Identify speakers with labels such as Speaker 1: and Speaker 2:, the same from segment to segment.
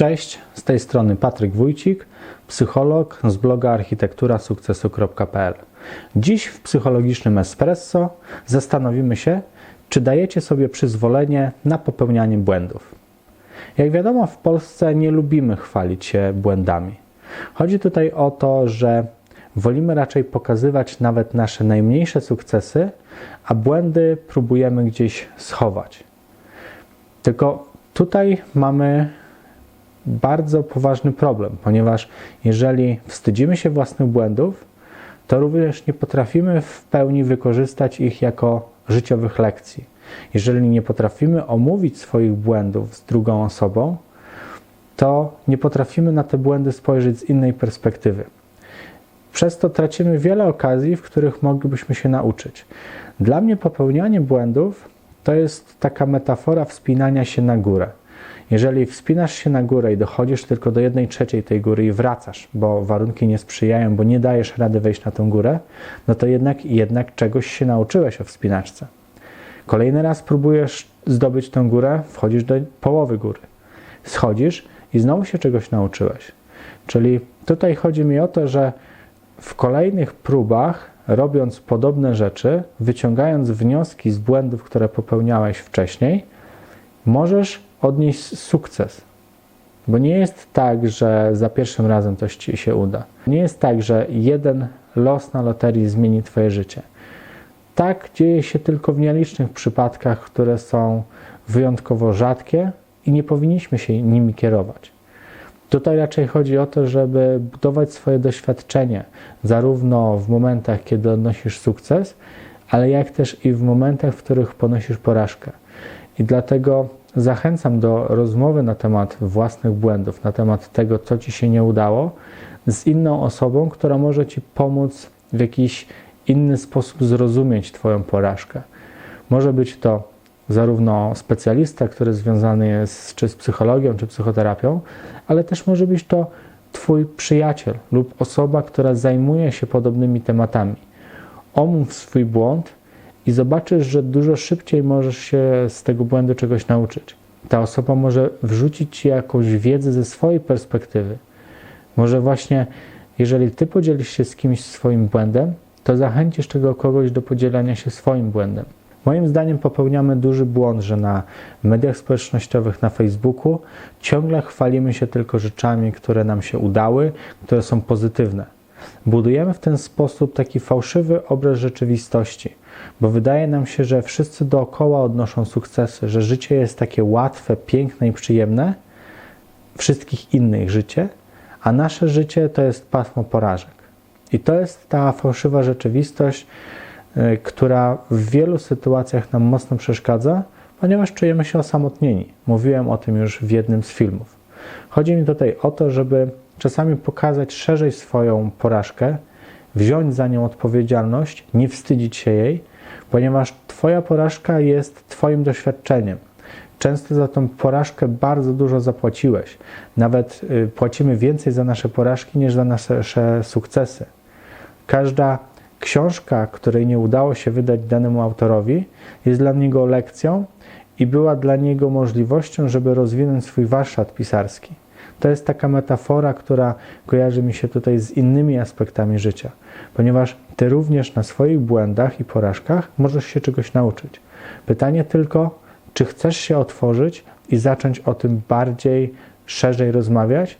Speaker 1: Cześć, z tej strony Patryk Wójcik, psycholog z bloga architekturasukcesu.pl. Dziś w psychologicznym espresso zastanowimy się, czy dajecie sobie przyzwolenie na popełnianie błędów. Jak wiadomo, w Polsce nie lubimy chwalić się błędami. Chodzi tutaj o to, że wolimy raczej pokazywać nawet nasze najmniejsze sukcesy, a błędy próbujemy gdzieś schować. Tylko tutaj mamy bardzo poważny problem, ponieważ jeżeli wstydzimy się własnych błędów, to również nie potrafimy w pełni wykorzystać ich jako życiowych lekcji. Jeżeli nie potrafimy omówić swoich błędów z drugą osobą, to nie potrafimy na te błędy spojrzeć z innej perspektywy. Przez to tracimy wiele okazji, w których moglibyśmy się nauczyć. Dla mnie popełnianie błędów to jest taka metafora wspinania się na górę. Jeżeli wspinasz się na górę i dochodzisz tylko do jednej trzeciej tej góry i wracasz, bo warunki nie sprzyjają, bo nie dajesz rady wejść na tę górę, no to jednak, jednak czegoś się nauczyłeś o wspinaczce. Kolejny raz próbujesz zdobyć tę górę, wchodzisz do połowy góry. Schodzisz i znowu się czegoś nauczyłeś. Czyli tutaj chodzi mi o to, że w kolejnych próbach, robiąc podobne rzeczy, wyciągając wnioski z błędów, które popełniałeś wcześniej, możesz odnieść sukces. Bo nie jest tak, że za pierwszym razem coś ci się uda. Nie jest tak, że jeden los na loterii zmieni Twoje życie. Tak dzieje się tylko w nielicznych przypadkach, które są wyjątkowo rzadkie i nie powinniśmy się nimi kierować. Tutaj raczej chodzi o to, żeby budować swoje doświadczenie, zarówno w momentach, kiedy odnosisz sukces, ale jak też i w momentach, w których ponosisz porażkę. I dlatego zachęcam do rozmowy na temat własnych błędów, na temat tego, co ci się nie udało, z inną osobą, która może ci pomóc w jakiś inny sposób zrozumieć Twoją porażkę. Może być to zarówno specjalista, który związany jest czy z psychologią, czy psychoterapią, ale też może być to Twój przyjaciel lub osoba, która zajmuje się podobnymi tematami. Omów swój błąd i zobaczysz, że dużo szybciej możesz się z tego błędu czegoś nauczyć. Ta osoba może wrzucić ci jakąś wiedzę ze swojej perspektywy. Może właśnie, jeżeli ty podzielisz się z kimś swoim błędem, to zachęcisz tego kogoś do podzielenia się swoim błędem. Moim zdaniem popełniamy duży błąd, że na mediach społecznościowych, na Facebooku ciągle chwalimy się tylko rzeczami, które nam się udały, które są pozytywne. Budujemy w ten sposób taki fałszywy obraz rzeczywistości, bo wydaje nam się, że wszyscy dookoła odnoszą sukcesy, że życie jest takie łatwe, piękne i przyjemne, wszystkich innych życie, a nasze życie to jest pasmo porażek. I to jest ta fałszywa rzeczywistość, y, która w wielu sytuacjach nam mocno przeszkadza, ponieważ czujemy się osamotnieni. Mówiłem o tym już w jednym z filmów. Chodzi mi tutaj o to, żeby czasami pokazać szerzej swoją porażkę, wziąć za nią odpowiedzialność, nie wstydzić się jej, ponieważ Twoja porażka jest Twoim doświadczeniem. Często za tą porażkę bardzo dużo zapłaciłeś. Nawet y, płacimy więcej za nasze porażki niż za nasze sukcesy. Każda książka, której nie udało się wydać danemu autorowi, jest dla niego lekcją i była dla niego możliwością, żeby rozwinąć swój warsztat pisarski. To jest taka metafora, która kojarzy mi się tutaj z innymi aspektami życia, ponieważ ty również na swoich błędach i porażkach możesz się czegoś nauczyć. Pytanie tylko, czy chcesz się otworzyć i zacząć o tym bardziej, szerzej rozmawiać,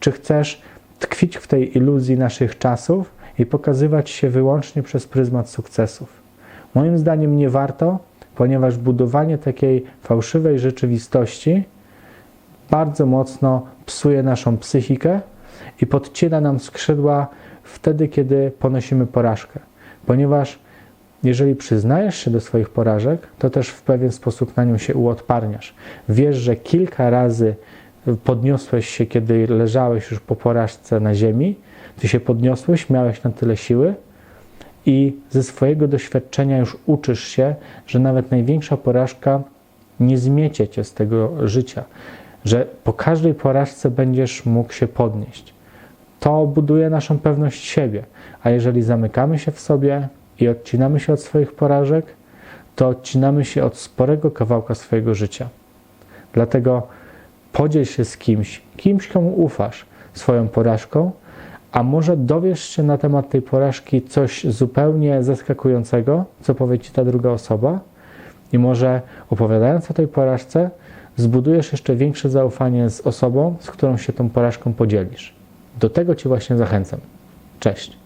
Speaker 1: czy chcesz tkwić w tej iluzji naszych czasów i pokazywać się wyłącznie przez pryzmat sukcesów. Moim zdaniem nie warto, ponieważ budowanie takiej fałszywej rzeczywistości bardzo mocno psuje naszą psychikę i podcina nam skrzydła wtedy, kiedy ponosimy porażkę. Ponieważ jeżeli przyznajesz się do swoich porażek, to też w pewien sposób na nią się uodparniasz. Wiesz, że kilka razy podniosłeś się, kiedy leżałeś już po porażce na ziemi, ty się podniosłeś, miałeś na tyle siły i ze swojego doświadczenia już uczysz się, że nawet największa porażka nie zmiecie cię z tego życia że po każdej porażce będziesz mógł się podnieść. To buduje naszą pewność siebie, a jeżeli zamykamy się w sobie i odcinamy się od swoich porażek, to odcinamy się od sporego kawałka swojego życia. Dlatego Podziel się z kimś, kimś, komu ufasz, swoją porażką, a może dowiesz się na temat tej porażki coś zupełnie zaskakującego, co powie ci ta druga osoba, i może opowiadając o tej porażce, zbudujesz jeszcze większe zaufanie z osobą, z którą się tą porażką podzielisz. Do tego Cię właśnie zachęcam. Cześć.